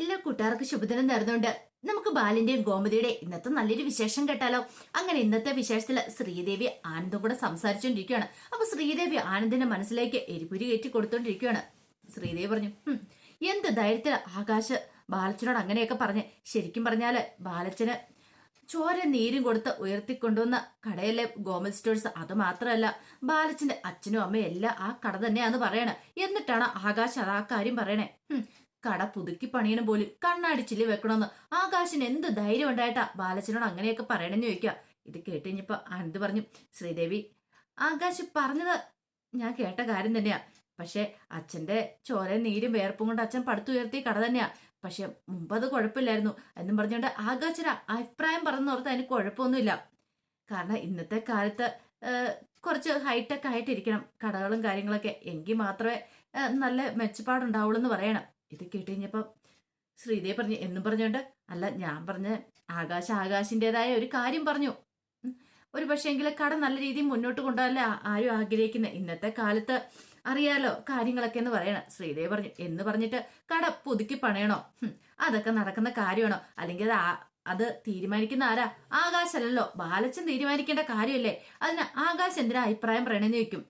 ഇല്ല കൂട്ടുകാർക്ക് ശുഭദിനം നേർന്നുകൊണ്ട് നമുക്ക് ബാലിന്റെയും ഗോമതിയുടെ ഇന്നത്തെ നല്ലൊരു വിശേഷം കേട്ടാലോ. അങ്ങനെ ഇന്നത്തെ വിശേഷത്തിൽ ശ്രീദേവി ആനന്ദും കൂടെ സംസാരിച്ചുകൊണ്ടിരിക്കുകയാണ് അപ്പൊ ശ്രീദേവി ആനന്ദിന്റെ മനസ്സിലേക്ക് എരിപുരി കയറ്റി കൊടുത്തോണ്ടിരിക്കുകയാണ്. ശ്രീദേവി പറഞ്ഞു എന്ത് ധൈര്യത്തിൽ ആകാശ് ബാലച്ചനോട് അങ്ങനെയൊക്കെ പറഞ്ഞ് ശരിക്കും പറഞ്ഞാൽ ബാലച്ചന് ചോര നീരും കൊടുത്ത് ഉയർത്തിക്കൊണ്ടുവന്ന കടയിലെ ഗോമതി സ്റ്റോഴ്സ്? അത് മാത്രമല്ല ബാലച്ചന്റെ അച്ഛനും അമ്മയും എല്ലാം ആ കട തന്നെയാന്ന് പറയണേ. എന്നിട്ടാണ് ആകാശ് അത് ആ കാര്യം പറയണേ. കട പുതുക്കി പണിയണം പോലും കണ്ണാടിച്ചിൽ വെക്കണമെന്ന് ആകാശിന് എന്ത് ധൈര്യം ഉണ്ടായിട്ടാ ബാലച്ചനോട് അങ്ങനെയൊക്കെ പറയണമെന്ന് ചോദിക്കുക. ഇത് കേട്ട് കഴിഞ്ഞപ്പോ പറഞ്ഞു ശ്രീദേവി ആകാശ് പറഞ്ഞത് ഞാൻ കേട്ട കാര്യം തന്നെയാ. പക്ഷെ അച്ഛന്റെ ചോരയും നീരും വേർപ്പും കൊണ്ട് അച്ഛൻ പടുത്തുയർത്തിയ കട തന്നെയാ. പക്ഷെ മുമ്പ് അത് കുഴപ്പമില്ലായിരുന്നു. എന്നും പറഞ്ഞുകൊണ്ട് ആകാശിന് അഭിപ്രായം പറഞ്ഞു ഓർത്ത് അതിന് കുഴപ്പമൊന്നുമില്ല. കാരണം ഇന്നത്തെ കാലത്ത് കുറച്ച് ഹൈടെക് ആയിട്ടിരിക്കണം. കടകളും കാര്യങ്ങളൊക്കെ എങ്കിൽ മാത്രമേ നല്ല മെച്ചപ്പാടുണ്ടാവുള്ളൂ എന്ന് പറയണം. ഇത് കേട്ട് ശ്രീദേ ശ്രീദേവി പറഞ്ഞു എന്നും പറഞ്ഞുകൊണ്ട് അല്ല ഞാൻ പറഞ്ഞ ആകാശ ആകാശിന്റെതായ ഒരു കാര്യം പറഞ്ഞു. ഒരു പക്ഷേങ്കിൽ കട നല്ല രീതിയിൽ മുന്നോട്ട് കൊണ്ടുപോകാനല്ലേ ആരും ആഗ്രഹിക്കുന്നത് ഇന്നത്തെ കാലത്ത് അറിയാലോ കാര്യങ്ങളൊക്കെ എന്ന് പറയണം. ശ്രീദേവി പറഞ്ഞു എന്ന് പറഞ്ഞിട്ട് കട പുതുക്കി പണയണോ? അതൊക്കെ നടക്കുന്ന കാര്യമാണോ? അല്ലെങ്കിൽ അത് അത് തീരുമാനിക്കുന്ന ആരാ? ആകാശല്ലല്ലോ. ബാലച്ചൻ തീരുമാനിക്കേണ്ട കാര്യമല്ലേ? അതിന് ആകാശ് എന്തിനാ അഭിപ്രായം പറയണമെന്ന് ചോദിക്കും.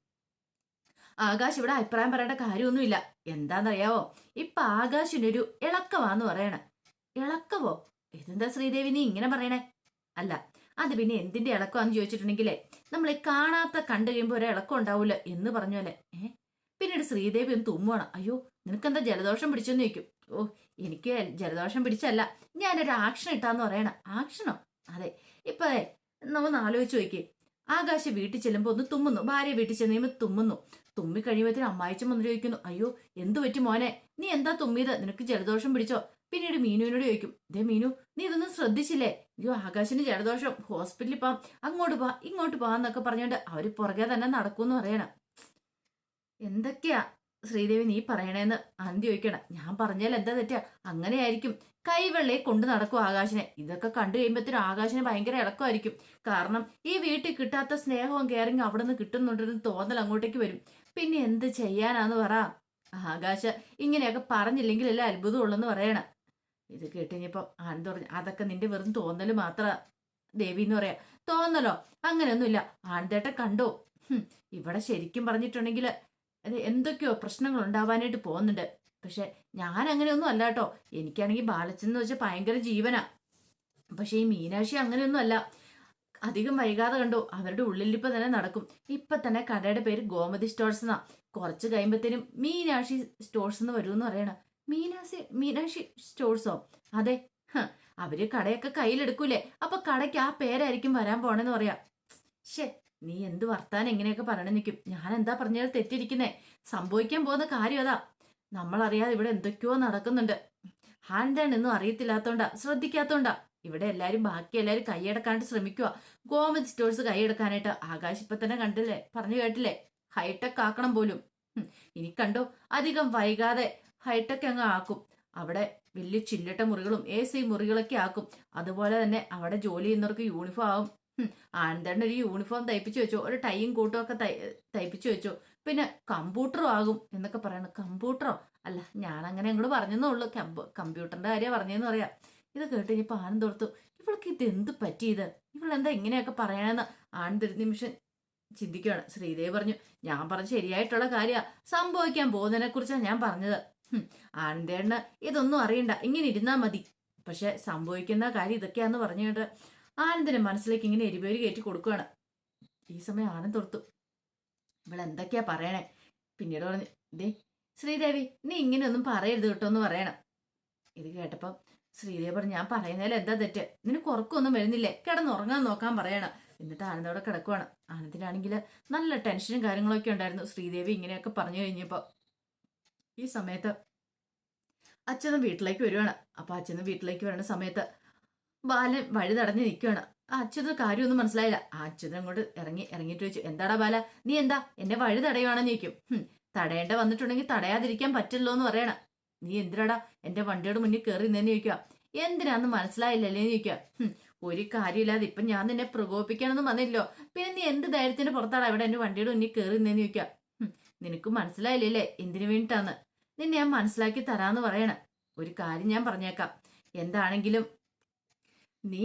ആകാശ് ഇവിടെ അഭിപ്രായം പറയേണ്ട കാര്യമൊന്നുമില്ല. എന്താണെന്നറിയാവോ? ഇപ്പൊ ആകാശിനൊരു ഇളക്കമാന്ന് പറയണ. ഇളക്കവോ? ഇതെന്താ ശ്രീദേവി നീ ഇങ്ങനെ പറയണേ? അല്ല അത് പിന്നെ എന്തിന്റെ ഇളക്കമാന്ന് ചോദിച്ചിട്ടുണ്ടെങ്കിലേ നമ്മൾ ഈ കാണാത്ത കണ്ടു കഴിയുമ്പോൾ ഒരു ഇളക്കം ഉണ്ടാവൂല എന്ന് പറഞ്ഞോലെ ഏഹ് പിന്നീട് ശ്രീദേവി ഒന്ന് തുമ്മുവാണ്. അയ്യോ നിനക്കെന്താ ജലദോഷം പിടിച്ചെന്ന് ചോദിക്കും. ഓ എനിക്ക് ജലദോഷം പിടിച്ചല്ല ഞാനൊരു ആക്ഷൻ ഇട്ടാന്ന് പറയണ. ആക്ഷനോ? അതെ. ഇപ്പൊ നമ്മൊന്ന് ആലോചിച്ച് നോക്കി ആകാശ് വീട്ടിൽ ചെല്ലുമ്പോൾ ഒന്ന് തുമ്മുന്നു. ഭാര്യ വീട്ടിൽ ചെന്ന് കഴിയുമ്പോൾ തുമ്മുന്നു. തുമ്മി കഴിയുമ്പോഴത്തേനും അമ്മായിച്ചൻ വന്നു ചോദിക്കുന്നു അയ്യോ എന്തു പറ്റി മോനെ? നീ എന്താ തുമ്മിയത്? നിനക്ക് ജലദോഷം പിടിച്ചോ? പിന്നീട് മീനുവിനോട് ചോദിക്കും ദേ മീനു നീ ഇതൊന്നും ശ്രദ്ധിച്ചില്ലേ? അയ്യോ ആകാശിന് ജലദോഷം. ഹോസ്പിറ്റലിൽ പോവാം അങ്ങോട്ട് പോവാ ഇങ്ങോട്ട് പോവാന്നൊക്കെ പറഞ്ഞുകൊണ്ട് അവർ പുറകെ തന്നെ നടക്കൂന്ന് പറയണം. എന്തൊക്കെയാ ശ്രീദേവി നീ പറയണേന്ന്? ആന്തി ചോദിക്കണം. ഞാൻ പറഞ്ഞാൽ എന്താ തെറ്റാ? അങ്ങനെയായിരിക്കും. കൈവെള്ളയെ കൊണ്ട് നടക്കും ആകാശിനെ. ഇതൊക്കെ കണ്ടു കഴിയുമ്പോഴത്തേനും ആകാശിന് ഭയങ്കര ഇളക്കമായിരിക്കും. കാരണം ഈ വീട്ടിൽ കിട്ടാത്ത സ്നേഹവും കെയറിങ് അവിടെ നിന്ന് കിട്ടുന്നുണ്ടെന്ന് തോന്നൽ അങ്ങോട്ടേക്ക് വരും. പിന്നെ എന്ത് ചെയ്യാനാന്ന് പറ. ആകാശ ഇങ്ങനെയൊക്കെ പറഞ്ഞില്ലെങ്കിലല്ലേ അത്ഭുതം ഉള്ളെന്ന് പറയണ. ഇത് കേട്ടുകഴിഞ്ഞപ്പോ ആനന്ദ് പറഞ്ഞു അതൊക്കെ നിന്റെ വെറും തോന്നൽ മാത്ര. ദേവി എന്ന് പറയാ തോന്നലോ? അങ്ങനെയൊന്നുമില്ല. ആനന്ദേട്ട കണ്ടോ? ഇവിടെ ശരിക്കും പറഞ്ഞിട്ടുണ്ടെങ്കിൽ അത് എന്തൊക്കെയോ പ്രശ്നങ്ങൾ ഉണ്ടാവാനായിട്ട് പോകുന്നുണ്ട്. പക്ഷെ ഞാൻ അങ്ങനെയൊന്നും അല്ല കേട്ടോ. എനിക്കാണെങ്കിൽ ബാലച്ചൻ എന്ന് വെച്ചാൽ ഭയങ്കര ജീവനാ. പക്ഷെ ഈ മീനാക്ഷി അങ്ങനെയൊന്നും അല്ല. അധികം വൈകാതെ കണ്ടു. അവരുടെ ഉള്ളിലിപ്പ് തന്നെ നടക്കും. ഇപ്പൊ തന്നെ കടയുടെ പേര് ഗോമതി സ്റ്റോഴ്സ് എന്നാ. കുറച്ച് കഴിയുമ്പത്തേനും മീനാക്ഷി സ്റ്റോഴ്സ് എന്ന് വരുമെന്ന് പറയണ. മീനാക്ഷി മീനാക്ഷി സ്റ്റോഴ്സോ? അതെ. അവർ കടയൊക്കെ കയ്യിലെടുക്കൂലേ. അപ്പൊ കടയ്ക്ക് ആ പേരായിരിക്കും വരാൻ പോണെന്ന് പറയാ. ഷേ നീ എന്ത് വർത്താനം എങ്ങനെയൊക്കെ പറയണ നിൽക്കും ഞാൻ എന്താ പറഞ്ഞാൽ തെറ്റിരിക്കുന്നേ സംഭവിക്കാൻ പോകുന്ന കാര്യം അതാ. നമ്മളറിയാതെ ഇവിടെ എന്തൊക്കെയോ നടക്കുന്നുണ്ട്. ഹാൻഡാണെന്നും അറിയത്തില്ലാത്തോണ്ടാ ശ്രദ്ധിക്കാത്തോണ്ടാ. ഇവിടെ എല്ലാരും ബാക്കി എല്ലാരും കൈയടക്കാണ്ട് ശ്രമിക്കുക ഗോമതി സ്റ്റോഴ്സ് കൈയടക്കാനായിട്ട്. ആകാശ് ഇപ്പൊ തന്നെ കണ്ടില്ലേ? പറഞ്ഞു കേട്ടില്ലേ? ഹൈടെക് ആക്കണം പോലും. ഇനി കണ്ടോ? അധികം വൈകാതെ ഹൈടെക് അങ്ങ് ആക്കും. അവിടെ വലിയ ചില്ലട്ട മുറികളും എ സി മുറികളൊക്കെ ആക്കും. അതുപോലെ തന്നെ അവിടെ ജോലി ചെയ്യുന്നവർക്ക് യൂണിഫോം ആവും. ആനന്ദണ്ണ ഒരു യൂണിഫോം തയ്പ്പിച്ചു വെച്ചോ. ഒരു ടൈയും കൂട്ടും ഒക്കെ തയ് തയ്പ്പിച്ചു വെച്ചു. പിന്നെ കമ്പ്യൂട്ടറും ആകും എന്നൊക്കെ പറയണം. കമ്പ്യൂട്ടറോ അല്ല ഞാൻ അങ്ങനെ അങ്ങോട്ട് പറഞ്ഞെന്നേ ഉള്ളൂ. കമ്പ്യൂട്ടറിന്റെ കാര്യം പറഞ്ഞെന്ന് പറയാം. ഇത് കേട്ട് ഇനിയിപ്പോൾ ആനന്ദ് ഓർത്തു ഇവൾക്ക് ഇത് എന്ത് പറ്റിയത് ഇവളെന്താ ഇങ്ങനെയൊക്കെ പറയണെന്ന്? ആനന്ദ ഒരു നിമിഷം ചിന്തിക്കുകയാണ് ശ്രീദേവി പറഞ്ഞു ഞാൻ പറഞ്ഞ ശരിയായിട്ടുള്ള കാര്യ. സംഭവിക്കാൻ പോകുന്നതിനെ കുറിച്ചാണ് ഞാൻ പറഞ്ഞത്. ആനന്ദേണ്ണ ഇതൊന്നും അറിയണ്ട. ഇങ്ങനെ ഇരുന്നാൽ മതി. പക്ഷെ സംഭവിക്കുന്ന കാര്യം ഇതൊക്കെയാന്ന് പറഞ്ഞുകൊണ്ട് ആനന്ദിന്റെ മനസ്സിലേക്ക് ഇങ്ങനെ എരിപേര് കയറ്റി കൊടുക്കുകയാണ് ഈ സമയം ആനന്ദ് ഓർത്തു ഇവൾ എന്തൊക്കെയാ പറയണേ? പിന്നീട് പറഞ്ഞു ദേ ശ്രീദേവി നീ ഇങ്ങനെയൊന്നും പറയരുത് കേട്ടോ എന്ന് പറയണം. ഇത് കേട്ടപ്പം ശ്രീദേവി പറഞ്ഞു ഞാൻ പറയുന്നതിൽ എന്താ തെറ്റ്? നിനക്ക് ഉറക്കമൊന്നും വരുന്നില്ലേ? കിടന്നുറങ്ങാൻ നോക്കാൻ പറയണം. എന്നിട്ട് ആനന്ദോടെ കിടക്കുവാണ്. ആനന്ദിനാണെങ്കിൽ നല്ല ടെൻഷനും കാര്യങ്ങളൊക്കെ ഉണ്ടായിരുന്നു. ശ്രീദേവി ഇങ്ങനെയൊക്കെ പറഞ്ഞു കഴിഞ്ഞപ്പോൾ ഈ സമയത്ത് അച്ഛനും വീട്ടിലേക്ക് വരുവാണ്. അപ്പൊ അച്ഛനും വീട്ടിലേക്ക് വരുന്ന സമയത്ത് ബാലൻ വഴി തടഞ്ഞ് നിൽക്കുകയാണ് ആ കാര്യമൊന്നും മനസ്സിലായില്ല. ആ അച്ഛനും അങ്ങോട്ട് ഇറങ്ങി ഇറങ്ങിയിട്ട് ചോദിച്ചു എന്താടാ ബാല? നീ എന്താ? എന്നെ വഴി തടയുവാണെന്ന് ചോദിക്കും. "ഹും, തടയേണ്ട വന്നിട്ടുണ്ടെങ്കിൽ തടയാതിരിക്കാൻ പറ്റില്ലോ എന്ന് പറയണം. നീ എന്തിനാടാ എന്റെ വണ്ടിയുടെ മുന്നിൽ കയറി നിന്നെ ചോദിക്കുക? എന്തിനാന്ന് മനസ്സിലായില്ലല്ലേ എന്ന് ചോദിക്കുക? "ഹും, ഒരു കാര്യമില്ലാതെ ഇപ്പൊ ഞാൻ നിന്നെ പ്രകോപിക്കാനൊന്നും വന്നില്ലോ പിന്നെ നീ എന്ത് ധൈര്യത്തിന് പുറത്താടാ ഇവിടെ എന്റെ വണ്ടിയുടെ മുന്നിൽ കയറി നിന്നെ ചോദിക്കുക? "ഹും, നിനക്ക് മനസ്സിലായില്ലല്ലേ? എന്തിനു വേണ്ടിട്ടാന്ന് നിന്നെ ഞാൻ മനസ്സിലാക്കി തരാന്ന് പറയണ. ഒരു കാര്യം ഞാൻ പറഞ്ഞേക്കാം. എന്താണെങ്കിലും നീ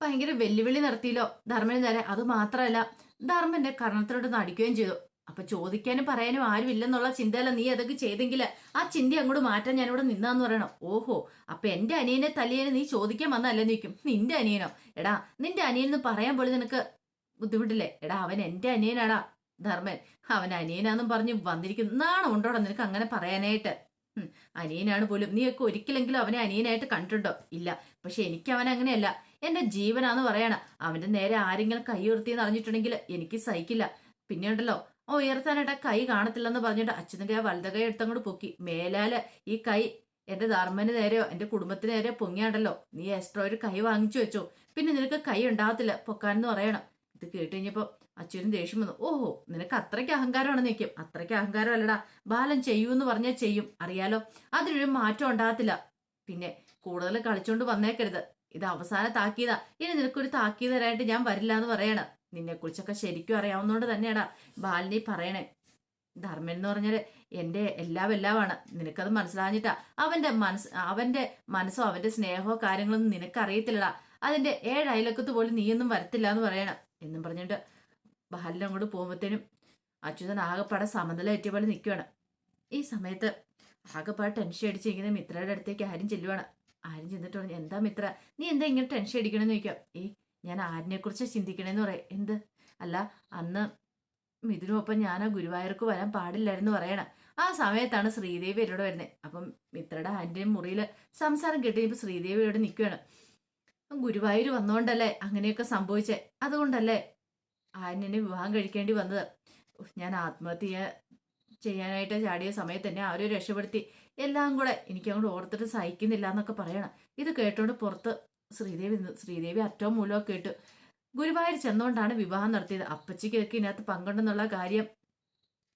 ഭയങ്കര വെല്ലുവിളി നടത്തിയല്ലോ ധർമ്മന് നേരെ അത് മാത്രമല്ല ധർമ്മന്റെ കർണത്തിലോട്ട് നടിക്കുകയും ചെയ്തു. അപ്പൊ ചോദിക്കാനും പറയാനും ആരുമില്ലെന്നുള്ള ചിന്തയല്ല നീ അതൊക്കെ ചെയ്തെങ്കിൽ ആ ചിന്ത അങ്ങോട്ട് മാറ്റാൻ ഞാനിവിടെ നിന്നാന്ന് പറയണം. ഓഹോ അപ്പൊ എന്റെ അനിയനെ തല്ലിയനെ നീ ചോദിക്കാൻ വന്നല്ലേ നിൽക്കും നിന്റെ അനിയനോ? എടാ നിന്റെ അനിയനെന്ന് പറയാൻ പോലും നിനക്ക് ബുദ്ധിമുട്ടില്ലേ? എടാ അവൻ എന്റെ അനിയനാടാ ധർമ്മൻ. അവൻ അനിയനാന്നും പറഞ്ഞ് വന്നിരിക്കുന്നു നാണം ഉണ്ടോടാ നിനക്ക് അങ്ങനെ പറയാനായിട്ട്? അനിയനാണ് പോലും. നീയൊക്കെ ഒരിക്കലെങ്കിലും അവനെ അനിയനായിട്ട് കണ്ടിട്ടുണ്ടോ? ഇല്ല. പക്ഷെ എനിക്ക് അവൻ അങ്ങനെയല്ല. എന്റെ ജീവനാന്ന് പറയണം. അവന്റെ നേരെ ആരെങ്കിലും കൈ ഉയർത്തിയെന്ന് അറിഞ്ഞിട്ടുണ്ടെങ്കിൽ എനിക്ക് സഹിക്കില്ല. പിന്നെ ഉണ്ടല്ലോ ഉയർത്താനായിട്ട് ആ കൈ കാണത്തില്ലെന്ന് പറഞ്ഞിട്ട് അച്ഛന്റെ വലത കൈ എടുത്തങ്ങോട്ട് പൊക്കി. മേലാൽ ഈ കൈ എന്റെ ധർമ്മന് നേരെയോ എന്റെ കുടുംബത്തിന് നേരെയോ പൊങ്ങിയാണ്ടല്ലോ. നീ എക്സ്ട്രാ ഒരു കൈ വാങ്ങിച്ചു വെച്ചോ. പിന്നെ നിനക്ക് കൈ ഉണ്ടാകത്തില്ല. പൊക്കാനെന്ന് പറയണം. ഇത് കേട്ട് കഴിഞ്ഞപ്പോ അച്ഛനും ദേഷ്യം വന്നു. ഓഹോ നിനക്ക് അത്രയ്ക്ക് അഹങ്കാരമാണ് നിൽക്കും അത്രയ്ക്ക് അഹങ്കാരം അല്ലടാ ബാലൻ ചെയ്യൂന്ന് പറഞ്ഞാൽ ചെയ്യും. അറിയാലോ? അതിനൊരു മാറ്റം ഉണ്ടാകത്തില്ല. പിന്നെ കൂടുതൽ കളിച്ചോണ്ട് വന്നേക്കരുത്. ഇത് അവസാന താക്കീതാ ഇനി നിനക്കൊരു താക്കീതരായിട്ട് ഞാൻ വരില്ല എന്ന് പറയണ. നിന്നെ കുറിച്ചൊക്കെ ശരിക്കും അറിയാവുന്നതുകൊണ്ട് തന്നെയാടാ ബാലിനി പറയണേ. ധർമ്മൻ എന്ന് പറഞ്ഞാൽ എന്റെ എല്ലാം എല്ലാമാണ് നിനക്കത് മനസ്സിലാഞ്ഞിട്ടാ. അവന്റെ മനസ് അവന്റെ മനസ്സോ അവന്റെ സ്നേഹമോ കാര്യങ്ങളൊന്നും നിനക്കറിയത്തില്ലടാ. അതിന്റെ ഏഴ് അയലക്കത്ത് പോലും നീയൊന്നും വരത്തില്ല എന്ന് പറയണം. എന്നും പറഞ്ഞിട്ട് ബാലിനെ അങ്ങോട്ട് പോകുമ്പോഴത്തേനും അച്യുതൻ ആകെപ്പാടെ സമനില എത്തിയ പോലെ നിൽക്കുകയാണ് ഈ സമയത്ത് ആകെപ്പാടെ ടെൻഷൻ അടിച്ചിരിക്കുന്ന മിത്രയുടെ അടുത്തേക്ക് ആരും ചെല്ലുവാണ്. ആരും ചെന്നിട്ട് പറഞ്ഞു എന്താ മിത്ര? നീ എന്താ ഇങ്ങനെ ടെൻഷൻ അടിക്കണമെന്ന് ചോദിക്കാം ഏയ് ഞാൻ ആരിനെ കുറിച്ച് ചിന്തിക്കണേന്ന് പറയാം. എന്ത്? അല്ല അന്ന് മിഥുനൊപ്പം ഞാൻ ആ ഗുരുവായൂർക്ക് വരാൻ പാടില്ലായിരുന്നു പറയണം. ആ സമയത്താണ് ശ്രീദേവി എന്നോട് വരുന്നത് അപ്പം മിത്രയുടെ ആന്റിയും മുറിയിൽ സംസാരം കിട്ടിയപ്പോൾ ശ്രീദേവി ഇവിടെ നിൽക്കുകയാണ് ഗുരുവായൂർ വന്നുകൊണ്ടല്ലേ അങ്ങനെയൊക്കെ സംഭവിച്ചേ? അതുകൊണ്ടല്ലേ ആന്യനെ വിവാഹം കഴിക്കേണ്ടി വന്നത്? ഞാൻ ആത്മഹത്യ ചെയ്യാനായിട്ട് ചാടിയ സമയത്ത് തന്നെ അവരെ രക്ഷപ്പെടുത്തി. എല്ലാം കൂടെ എനിക്ക് അങ്ങോട്ട് ഓർത്തിട്ട് സഹിക്കുന്നില്ല എന്നൊക്കെ പറയണം. ഇത് കേട്ടോണ്ട് പുറത്ത് ശ്രീദേവി ശ്രീദേവി അറ്റവും മൂലമൊക്കെ ഇട്ട് ഗുരുവായൂർ ചെന്നുകൊണ്ടാണ് വിവാഹം നടത്തിയത്. അപ്പച്ചിക്കൊക്കെ ഇതിനകത്ത് പങ്കുണ്ടെന്നുള്ള കാര്യം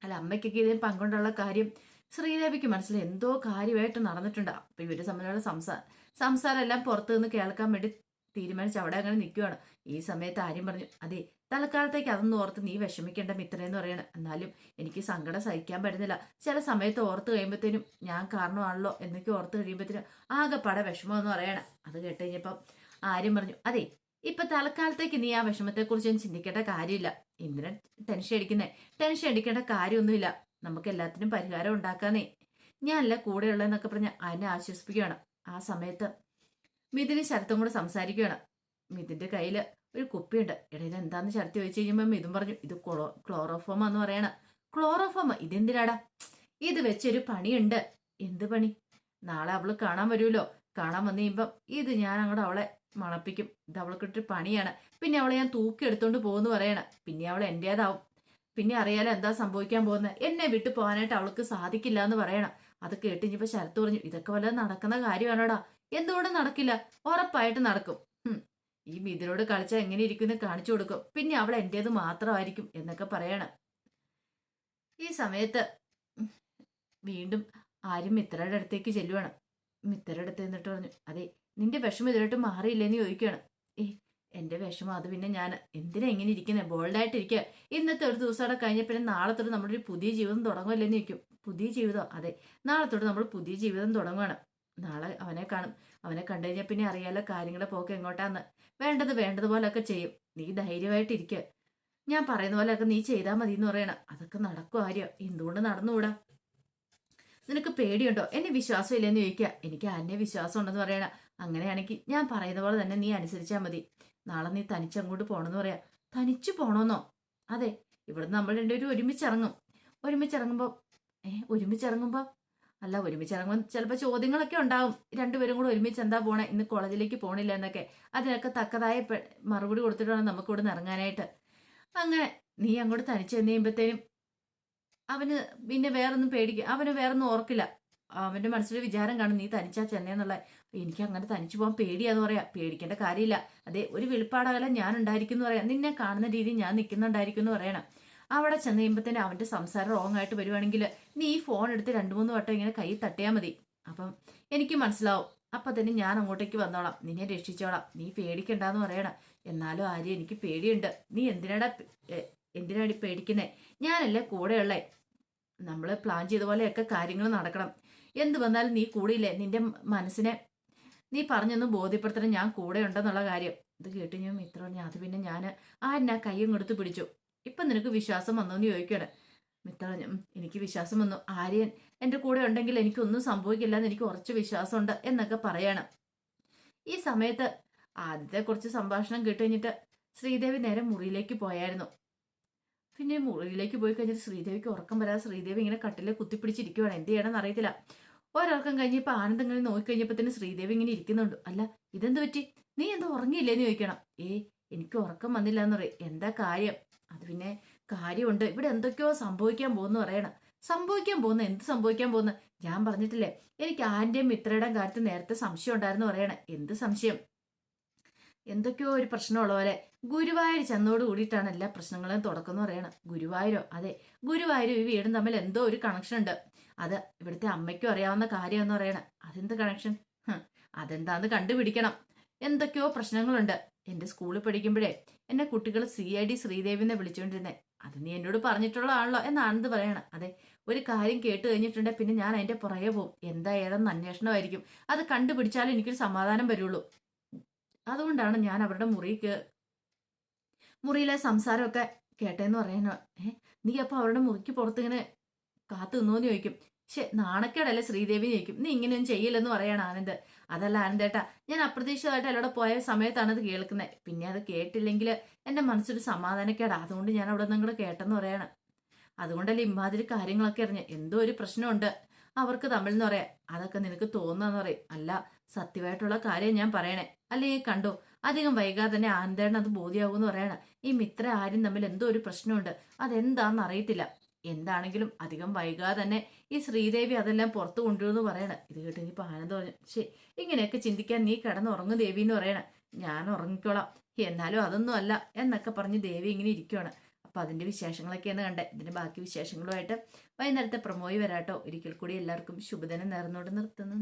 അല്ല അമ്മയ്ക്കൊക്കെ ഇതിന് പങ്കുണ്ടുള്ള കാര്യം ശ്രീദേവിക്ക് മനസ്സിൽ എന്തോ കാര്യമായിട്ട് നടന്നിട്ടുണ്ട്. അപ്പൊ ഇവർ തമ്മിലുള്ള സംസാ സംസാരം എല്ലാം പുറത്തു കേൾക്കാൻ വേണ്ടി തീരുമാനിച്ച് അവിടെ അങ്ങനെ നിൽക്കുവാണ് ഈ സമയത്ത് ആര്യം പറഞ്ഞു അതെ തൽക്കാലത്തേക്ക് അതൊന്നും ഓർത്ത് നീ വിഷമിക്കേണ്ട മിത്രയെന്ന് പറയണം. എന്നാലും എനിക്ക് സങ്കടം സഹിക്കാൻ പറ്റുന്നില്ല. ചില സമയത്ത് ഓർത്ത് കഴിയുമ്പോഴത്തേനും ഞാൻ കാരണമാണല്ലോ എന്നൊക്കെ ഓർത്ത് കഴിയുമ്പോഴത്തേനും ആകെപ്പാടെ വിഷമം എന്ന് പറയണം. അത് കേട്ട് കഴിഞ്ഞപ്പം ആര്യം പറഞ്ഞു അതെ ഇപ്പൊ തൽക്കാലത്തേക്ക് നീ ആ വിഷമത്തെക്കുറിച്ച് ചിന്തിക്കേണ്ട കാര്യമില്ല. ഇന്ദ്രൻ ടെൻഷൻ അടിക്കുന്നേ. ടെൻഷൻ അടിക്കേണ്ട കാര്യമൊന്നുമില്ല. നമുക്ക് എല്ലാത്തിനും പരിഹാരം ഉണ്ടാക്കാന്നേ. ഞാനല്ല കൂടെയുള്ളതെന്നൊക്കെ പറഞ്ഞ് അതിനെ ആശ്വസിപ്പിക്കുകയാണ്. ആ സമയത്ത് മിഥുനും ശരത്തും കൂടെ സംസാരിക്കുകയാണ്. മിഥുന്റെ കയ്യിൽ ഒരു കുപ്പിയുണ്ട്. ഇത് എന്താന്ന് ചർച്ച ചോദിച്ചു കഴിയുമ്പോൾ ഇതും പറഞ്ഞു ഇത് ക്ലോ ക്ലോറോഫോം എന്ന് പറയണ. ക്ലോറോഫോം ഇതെന്തിനാടാ? ഇത് വെച്ചൊരു പണിയുണ്ട്. എന്ത് പണി? നാളെ അവൾ കാണാൻ വരുമല്ലോ. കാണാൻ വന്നു കഴിയുമ്പം ഇത് ഞാൻ അങ്ങോട്ട് അവളെ മണപ്പിക്കും. ഇത് അവൾക്കിട്ടൊരു പണിയാണ്. പിന്നെ അവളെ ഞാൻ തൂക്കി എടുത്തോണ്ട് പോകുന്നു പറയണ. പിന്നെ അവൾ എന്റേതാവും. പിന്നെ അറിയാലോ എന്താ സംഭവിക്കാൻ പോകുന്നത് എന്നെ വിട്ടു പോകാനായിട്ട് അവൾക്ക് സാധിക്കില്ല എന്ന് പറയണം. അത് കേട്ട് ഇനിയിപ്പോ ശരത്ത് പറഞ്ഞു ഇതൊക്കെ വല്ലതും നടക്കുന്ന കാര്യമാണോടാ? എന്തുകൊണ്ട് നടക്കില്ല? ഉറപ്പായിട്ട് നടക്കും. ഈ മിഥുനോട് കളിച്ചാൽ എങ്ങനെ ഇരിക്കുന്നു കാണിച്ചു കൊടുക്കും. പിന്നെ അവൾ എന്റെത് മാത്രമായിരിക്കും എന്നൊക്കെ പറയണം. ഈ സമയത്ത് വീണ്ടും ആരും മിത്രയുടെ അടുത്തേക്ക് ചെല്ലുവാണ്. മിത്രയുടെ അടുത്ത് നിന്നിട്ട് പറഞ്ഞു അതെ നിന്റെ വിഷമം ഇതിലോട്ട് മാറിയില്ലെന്ന് ചോദിക്കുകയാണ്. ഏ എന്റെ വിഷമം അത് പിന്നെ ഞാൻ എന്തിനാ ഇങ്ങനെ ഇരിക്കുന്നത് ബോൾഡായിട്ട് ഇരിക്കുക ഇന്നത്തെ ഒരു ദിവസം അവിടെ കഴിഞ്ഞ പിന്നെ നാളെ തൊട്ട് നമ്മുടെ ഒരു പുതിയ ജീവിതം തുടങ്ങുമല്ലേന്ന് ചോദിക്കും. പുതിയ ജീവിതം അതെ നാളെ തൊട്ട് നമ്മൾ പുതിയ ജീവിതം തുടങ്ങുകയാണ് നാളെ അവനെ കാണും. അവനെ കണ്ടു കഴിഞ്ഞാൽ പിന്നെ അറിയാലോ കാര്യങ്ങളെ പോക്ക് എങ്ങോട്ടാന്ന്. വേണ്ടത് വേണ്ടതുപോലൊക്കെ ചെയ്യും. നീ ധൈര്യമായിട്ടിരിക്കുക ഞാൻ പറയുന്ന പോലെയൊക്കെ നീ ചെയ്താൽ മതി എന്ന് പറയണം. അതൊക്കെ നടക്കും ആര്യ. എന്തുകൊണ്ട് നടന്നുകൂടാ? നിനക്ക് പേടിയുണ്ടോ? എന്നെ വിശ്വാസം ഇല്ലെന്ന് ചോദിക്കുക എനിക്ക് അന്നെ വിശ്വാസം ഉണ്ടെന്ന് പറയണ. അങ്ങനെയാണെങ്കിൽ ഞാൻ പറയുന്ന പോലെ തന്നെ നീ അനുസരിച്ചാൽ മതി. നാളെ നീ തനിച്ചങ്ങോട്ട് പോകണമെന്ന് പറയാം. തനിച്ചു പോകണമെന്നോ അതെ. ഇവിടുന്ന് നമ്മൾ രണ്ടുപേരും ഒരുമിച്ചിറങ്ങും. ഒരുമിച്ചിറങ്ങുമ്പോൾ ഏഹ് ഒരുമിച്ചിറങ്ങുമ്പോൾ അല്ല ഇറങ്ങും ചിലപ്പോൾ ചോദ്യങ്ങളൊക്കെ ഉണ്ടാവും. രണ്ടുപേരും കൂടെ ഒരുമിച്ച് എന്താ പോണേ? ഇന്ന് കോളേജിലേക്ക് പോണില്ല എന്നൊക്കെ. അതിനൊക്കെ തക്കതായ മറുപടി കൊടുത്തിട്ട് വേണം നമുക്ക് ഇവിടെ ഇറങ്ങാനായിട്ട്. അങ്ങനെ നീ അങ്ങോട്ട് തനിച്ച് ചെന്ന് കഴിയുമ്പോഴത്തേനും അവന് പിന്നെ വേറൊന്നും പേടിക്കും അവന് വേറൊന്നും ഓർക്കില്ല. അവന്റെ മനസ്സിൽ വിചാരം കാണും നീ തനിച്ചാ ചെന്നേന്നുള്ള എനിക്ക് അങ്ങനെ തനിച്ചു പോകാൻ പേടിയാന്ന് പറയാ. പേടിക്കേണ്ട കാര്യമില്ല. അതെ ഒരു വെളിപ്പാടകലം ഞാൻ ഉണ്ടായിരിക്കും എന്ന് പറയാം. നിന്നെ കാണുന്ന രീതി ഞാൻ നിൽക്കുന്നുണ്ടായിരിക്കും എന്ന് പറയണം. അവിടെ ചെന്ന് കഴിയുമ്പോഴത്തേനും അവന്റെ സംസാരം റോങ് ആയിട്ട് വരുവാണെങ്കിൽ നീ ഈ ഫോൺ എടുത്ത് രണ്ടു മൂന്ന് വട്ടം ഇങ്ങനെ കൈ തട്ടിയാൽ മതി. അപ്പം എനിക്ക് മനസ്സിലാവും. അപ്പൊ തന്നെ ഞാൻ അങ്ങോട്ടേക്ക് വന്നോളാം. നിന്നെ രക്ഷിച്ചോളാം. നീ പേടിക്കണ്ടെന്ന് പറയണം. എന്നാലും ആര്യ എനിക്ക് പേടിയുണ്ട്. നീ എന്തിനാടാ എന്തിനാണ് പേടിക്കുന്നേ? ഞാനല്ലേ കൂടെയുള്ളേ. നമ്മൾ പ്ലാൻ ചെയ്ത പോലെയൊക്കെ കാര്യങ്ങൾ നടക്കണം. എന്ത് വന്നാലും നീ കൂടിയില്ലേ? നിന്റെ മനസ്സിനെ നീ പറഞ്ഞൊന്ന് ബോധ്യപ്പെടുത്തണം ഞാൻ കൂടെ ഉണ്ടെന്നുള്ള കാര്യം. ഇത് കേട്ട് ഞാൻ മിത്ര അത് പിന്നെ ഞാൻ ആരെന്നാ കയ്യും കൊടുത്ത് പിടിച്ചു. ഇപ്പം നിനക്ക് വിശ്വാസം വന്നോ എന്ന് ചോദിക്കുകയാണ് മിത്തറഞ്ഞു എനിക്ക് വിശ്വാസം വന്നു. ആര്യൻ എന്റെ കൂടെ ഉണ്ടെങ്കിൽ എനിക്കൊന്നും സംഭവിക്കില്ല എന്ന് എനിക്ക് കുറച്ച് വിശ്വാസമുണ്ട് എന്നൊക്കെ പറയണം. ഈ സമയത്ത് ആദ്യത്തെ കുറച്ച് സംഭാഷണം കേട്ട് കഴിഞ്ഞിട്ട് ശ്രീദേവി നേരെ മുറിയിലേക്ക് പോയായിരുന്നു. പിന്നെ മുറിയിലേക്ക് പോയി കഴിഞ്ഞിട്ട് ശ്രീദേവിക്ക് ഉറക്കം വരാതെ ശ്രീദേവി ഇങ്ങനെ കട്ടിലെ കുത്തിപ്പിടിച്ചിരിക്കുവാണ്. എന്ത് ചെയ്യണമെന്ന് അറിയത്തില്ല. ഒരർക്കം കഴിഞ്ഞപ്പോൾ ആനന്ദം ഇങ്ങനെ നോക്കിക്കഴിഞ്ഞപ്പോൾ തന്നെ ശ്രീദേവി ഇങ്ങനെ ഇരിക്കുന്നുണ്ട്. അല്ല ഇതെന്ത് പറ്റി? നീ എന്താ ഉറങ്ങിയില്ലേന്ന് ചോദിക്കണം. ഏ എനിക്ക് ഉറക്കം വന്നില്ല എന്ന് പറയും. എന്താ കാര്യം? അത് പിന്നെ കാര്യമുണ്ട്. ഇവിടെ എന്തൊക്കെയോ സംഭവിക്കാൻ പോകുന്നു പറയണം. സംഭവിക്കാൻ പോകുന്നു. എന്ത് സംഭവിക്കാൻ പോകുന്നു? ഞാൻ പറഞ്ഞിട്ടില്ലേ എനിക്ക് ആന്റെയും മിത്രയുടെയും കാര്യത്തിൽ നേരത്തെ സംശയം ഉണ്ടായിരുന്നു പറയണേ. എന്ത് സംശയം? എന്തൊക്കെയോ ഒരു പ്രശ്നമുള്ള പോലെ. ഗുരുവായൂർ ചെന്നോട് കൂടിയിട്ടാണ് എല്ലാ പ്രശ്നങ്ങളും തുടക്കം പറയണം. ഗുരുവായൂരോ? അതെ. ഗുരുവായൂരും ഈ വീടും തമ്മിൽ എന്തോ ഒരു കണക്ഷൻ ഉണ്ട്. അത് ഇവിടുത്തെ അമ്മയ്ക്കും അറിയാവുന്ന കാര്യം എന്ന് പറയണം. അതെന്ത് കണക്ഷൻ അതെന്താന്ന് കണ്ടുപിടിക്കണം. എന്തൊക്കെയോ പ്രശ്നങ്ങളുണ്ട്. എന്റെ സ്കൂളിൽ പഠിക്കുമ്പോഴേ എന്നെ കുട്ടികൾ സി ഐ ഡി ശ്രീദേവിനെ വിളിച്ചുകൊണ്ടിരുന്നെ അത് നീ എന്നോട് പറഞ്ഞിട്ടുള്ളതാണല്ലോ എന്നാണെന്ന് പറയണം. അതെ ഒരു കാര്യം കേട്ട് കഴിഞ്ഞിട്ടുണ്ടെ പിന്നെ ഞാൻ അതിന്റെ പുറകെ പോകും. എന്താ ഏതെന്ന് അന്വേഷണമായിരിക്കും. അത് കണ്ടുപിടിച്ചാലും എനിക്കൊരു സമാധാനം വരുള്ളൂ. അതുകൊണ്ടാണ് ഞാൻ അവരുടെ മുറിക്ക് മുറിയിലെ സംസാരമൊക്കെ കേട്ടേന്ന് പറയുന്നു ഏ നീ അപ്പൊ അവരുടെ മുറിക്ക് പുറത്തിങ്ങനെ കാത്തു നിന്നോന്ന് ചോദിക്കും. പക്ഷെ നാണക്കേടല്ലേ ശ്രീദേവി ചോദിക്കും. നീ ഇങ്ങനെയൊന്നും ചെയ്യില്ലെന്ന് പറയാണ് ആനന്ദ്. അതല്ല ആനന്ദേട്ടാ ഞാൻ അപ്രതീക്ഷിതമായിട്ട് അവിടെ പോയ സമയത്താണ് അത് കേൾക്കുന്നത് പിന്നെ അത് കേട്ടില്ലെങ്കിൽ എന്റെ മനസ്സൊരു സമാധാനക്കേടാ. അതുകൊണ്ട് ഞാൻ അവിടെ നിങ്ങൾ കേട്ടെന്ന് പറയാണ്. അതുകൊണ്ടല്ലേ ഇമ്മാതിരി കാര്യങ്ങളൊക്കെ അറിഞ്ഞ്. എന്തോ ഒരു പ്രശ്നമുണ്ട്. അവർക്ക് തമ്മിൽ എന്ന് പറയാം. അതൊക്കെ നിനക്ക് തോന്നാന്ന് പറയും. അല്ല സത്യമായിട്ടുള്ള കാര്യം ഞാൻ പറയണേ. അല്ലെങ്കിൽ കണ്ടോ? അധികം വൈകാതെ തന്നെ ആനന്ദേട്ടൻ അത് ബോധ്യമാകുമെന്ന് പറയണ. ഈ മിത്ര ആരും തമ്മിൽ എന്തോ ഒരു പ്രശ്നമുണ്ട്. അതെന്താണെന്ന് അറിയത്തില്ല. എന്താണെങ്കിലും അധികം വൈകാതെ തന്നെ ഈ ശ്രീദേവി അതെല്ലാം പുറത്തു കൊണ്ടുവരുമെന്ന് പറയണ. ഇത് കേട്ട് ഇനിയിപ്പോൾ ആനന്ദം പറഞ്ഞു ശരി ഇങ്ങനെയൊക്കെ ചിന്തിക്കാൻ നീ കിടന്ന് ഉറങ്ങു ദേവി എന്ന് പറയണ. ഞാൻ ഉറങ്ങിക്കോളാം. എന്നാലും അതൊന്നും അല്ല എന്നൊക്കെ പറഞ്ഞ് ദേവി ഇങ്ങനെ ഇരിക്കുവാണ്. അപ്പോൾ അതിന്റെ വിശേഷങ്ങളൊക്കെയാണ് കണ്ടേ. ഇതിന്റെ ബാക്കി വിശേഷങ്ങളുമായിട്ട് വൈകുന്നേരത്തെ പ്രമോയി വരാട്ടോ. ഒരിക്കൽ കൂടി എല്ലാവർക്കും ശുഭദിനം നേർന്നുകൊണ്ട് നിർത്തുന്നു.